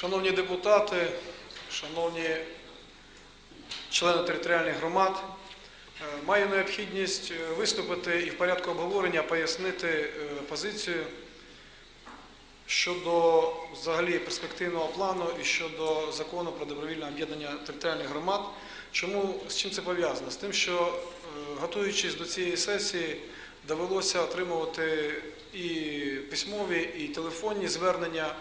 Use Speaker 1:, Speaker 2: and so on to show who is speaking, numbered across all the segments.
Speaker 1: Шановні депутати, шановні члени територіальних громад, е, маю необхідність е, виступити і в порядку обговорення пояснити е, позицію щодо взагалі перспективного плану і щодо закону про добровільне об'єднання територіальних громад. Чому з чим це пов'язано? З тим, що готуючись до цієї сесії, довелося отримувати і письмові, і телефонні звернення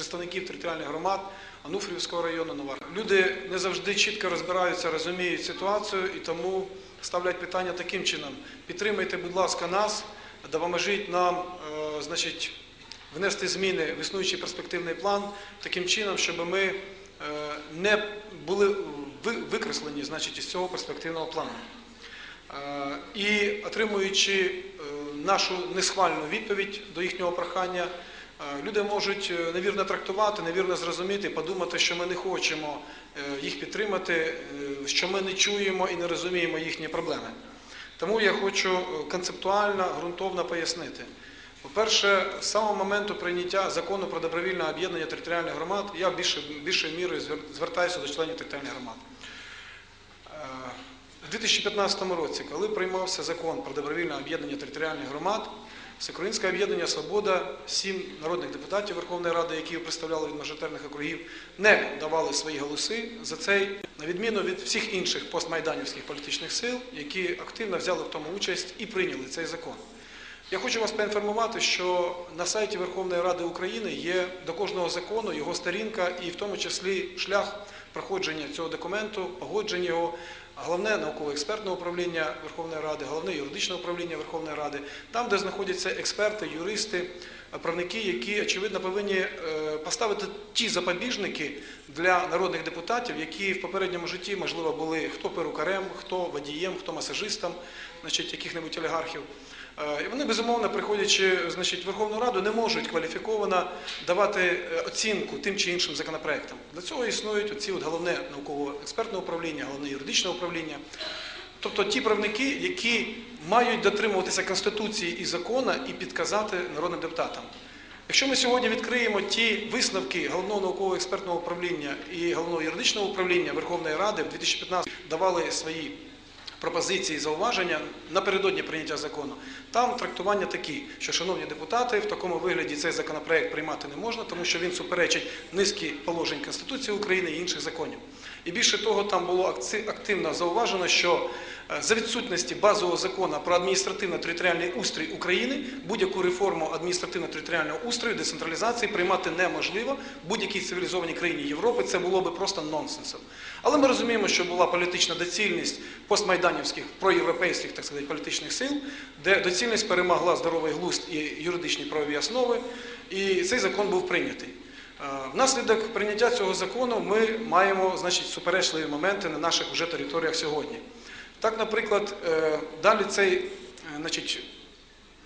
Speaker 1: представників територіальних громад Ануфрівського району Нова. Люди не завжди чітко розбираються, розуміють ситуацію і тому ставлять питання таким чином: підтримайте, будь ласка, нас, допоможіть нам, е, значить, внести зміни в існуючий перспективний план таким чином, щоб ми е, не були ви- викреслені значить, із цього перспективного плану. Е, І отримуючи нашу несхвальну відповідь до їхнього прохання, люди можуть е, невірно трактувати, невірно зрозуміти, подумати, що ми не хочемо е, їх підтримати, е, що ми не чуємо і не розуміємо їхні проблеми. Тому я хочу е, концептуально, ґрунтовно пояснити. По-перше, з самого моменту прийняття закону про добровільне об'єднання територіальних громад я більше, мірою звертаюся до членів територіальних громад. Е, У 2015 році, коли приймався закон про добровільне об'єднання територіальних громад, Всеукраїнське об'єднання Свобода, сім народних депутатів Верховної Ради, які представляли від мажоритарних округів, не давали свої голоси за цей, на відміну від всіх інших постмайданівських політичних сил, які активно взяли в тому участь і прийняли цей закон. Я хочу вас поінформувати, що на сайті Верховної Ради України є до кожного закону його сторінка і в тому числі шлях проходження цього документу, погодження його, головне науково-експертне управління Верховної Ради, головне юридичне управління Верховної Ради, там, де знаходяться експерти, юристи, правники, які очевидно повинні е, поставити ті запобіжники для народних депутатів, які в попередньому житті, можливо, були хто перукарем, хто водієм, хто масажистом, значить, яких-небудь олігархів. Е, І вони, безумовно, приходячи значить, в Верховну Раду, не можуть кваліфіковано давати е, оцінку тим чи іншим законопроектам. Для цього існують оці от головне науково-експертне управління, головне юридичне управління. Тобто ті правники, які мають дотримуватися Конституції і закону і підказати народним депутатам. Якщо ми сьогодні відкриємо ті висновки головного науково-експертного управління і головного юридичного управління Верховної Ради в 2015 давали свої пропозиції і зауваження напередодні прийняття закону. Там трактування такі, що, шановні депутати, в такому вигляді цей законопроект приймати не можна, тому що він суперечить низки положень Конституції України і інших законів. І більше того, там було активно зауважено, що е, за відсутності базового закону про адміністративно-територіальний устрій України будь-яку реформу адміністративно-територіального устрою децентралізації приймати неможливо в будь-якій цивілізованій країні Європи. Це було би просто нонсенсом. Але ми розуміємо, що була політична доцільність постмайданівських проєвропейських так сказати, політичних сил, де доцільність перемогла здоровий глузд і юридичні правові основи, і цей закон був прийнятий. Внаслідок прийняття цього закону ми маємо значить, суперечливі моменти на наших вже територіях сьогодні. Так, наприклад, е, далі цей, е, значить,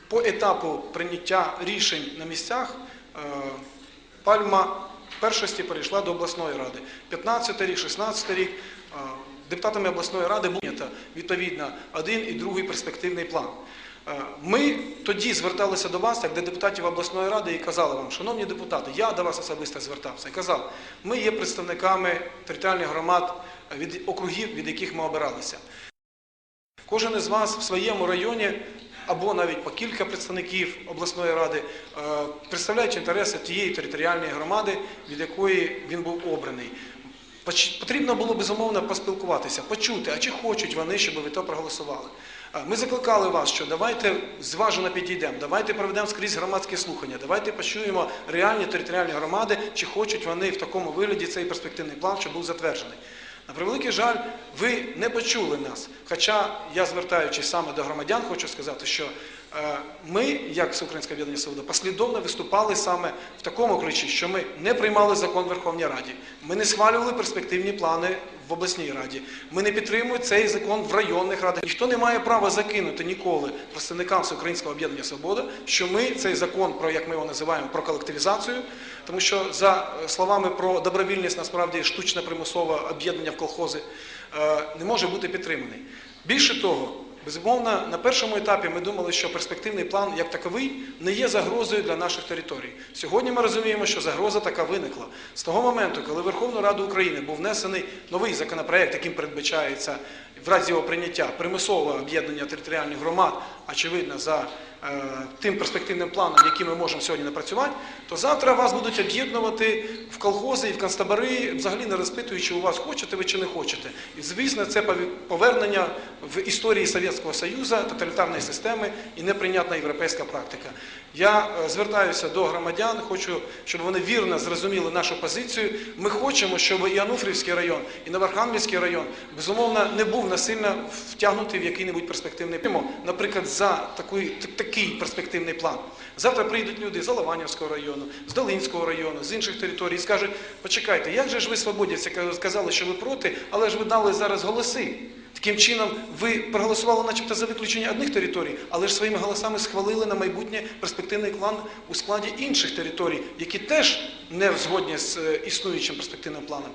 Speaker 1: по етапу прийняття рішень на місцях е, пальма першості перейшла до обласної ради. 15 рік, 16 рік депутатами обласної ради прийнято відповідно один і другий перспективний план. Е, Ми тоді зверталися до вас, як до депутатів обласної ради, і казали вам, шановні депутати, я до вас особисто звертався і казав, ми є представниками територіальних громад е, від округів, від яких ми обиралися. Кожен із вас в своєму районі або навіть по кілька представників обласної ради е, представляють інтереси тієї територіальної громади, від якої він був обраний. Потрібно було безумовно поспілкуватися, почути, а чи хочуть вони, щоб ви то проголосували. Ми закликали вас, що давайте зважено підійдемо, давайте проведемо скрізь громадські слухання, давайте почуємо реальні територіальні громади, чи хочуть вони в такому вигляді цей перспективний план, що був затверджений. На превеликий жаль, ви не почули нас. Хоча я, звертаючись саме до громадян, хочу сказати, що ми, як Всеукраїнське об'єднання Свобода, послідовно виступали саме в такому ключі, що ми не приймали закон в Верховній Раді, ми не схвалювали перспективні плани в обласній раді, ми не підтримуємо цей закон в районних радах. Ніхто не має права закинути ніколи представникам Всеукраїнського об'єднання Свобода, що ми цей закон про як ми його називаємо про колективізацію, тому що за е, словами про добровільність насправді штучне примусове об'єднання в колхози е, не може бути підтриманий. Більше того, Безумовно, на першому етапі ми думали, що перспективний план як таковий не є загрозою для наших територій. Сьогодні ми розуміємо, що загроза така виникла. З того моменту, коли Верховну Раду України був внесений новий законопроект, яким передбачається в разі його прийняття примусове об'єднання територіальних громад, очевидно, за е, тим перспективним планом, який ми можемо сьогодні напрацювати, то завтра вас будуть об'єднувати в колхози і в концтабори, взагалі не розпитуючи у вас, хочете ви чи не хочете. І звісно, це повернення в історії Совєтського Союзу, тоталітарної системи і неприйнятна європейська практика. Я е, звертаюся до громадян, хочу, щоб вони вірно зрозуміли нашу позицію. Ми хочемо, щоб і Ануфрівський район, і Новоархангельський район, безумовно, не був насильно втягнутий в який-небудь перспективний план. Наприклад, за такий, такий перспективний план. Завтра прийдуть люди з Алаванівського району, з Долинського району, з інших територій і скажуть, почекайте, як же ж ви свободівці сказали, що ви проти, але ж ви дали зараз голоси. Таким чином, ви проголосували начебто за виключення одних територій, але ж своїми голосами схвалили на майбутнє перспективний план у складі інших територій, які теж не згодні з е, існуючим перспективним планом.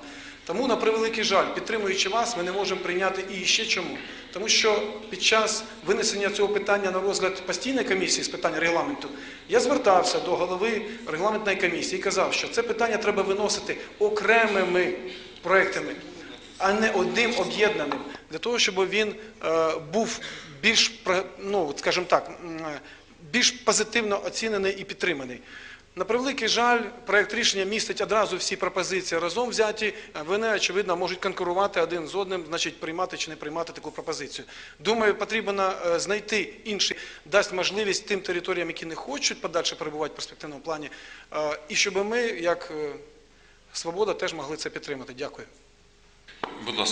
Speaker 1: Тому, на превеликий жаль, підтримуючи вас, ми не можемо прийняти і ще чому. Тому що під час винесення цього питання на розгляд постійної комісії з питань регламенту я звертався до голови регламентної комісії і казав, що це питання треба виносити окремими проектами а не одним об'єднаним, для того, щоб він е, був більш ну, скажімо так, е, більш позитивно оцінений і підтриманий. На превеликий жаль, проект рішення містить одразу всі пропозиції разом взяті. Вони, очевидно, можуть конкурувати один з одним, значить, приймати чи не приймати таку пропозицію. Думаю, потрібно е, знайти інший, дасть можливість тим територіям, які не хочуть подальше перебувати в перспективному плані, е, і щоб ми, як е, свобода, теж могли це підтримати. Дякую.
Speaker 2: Будь ласка.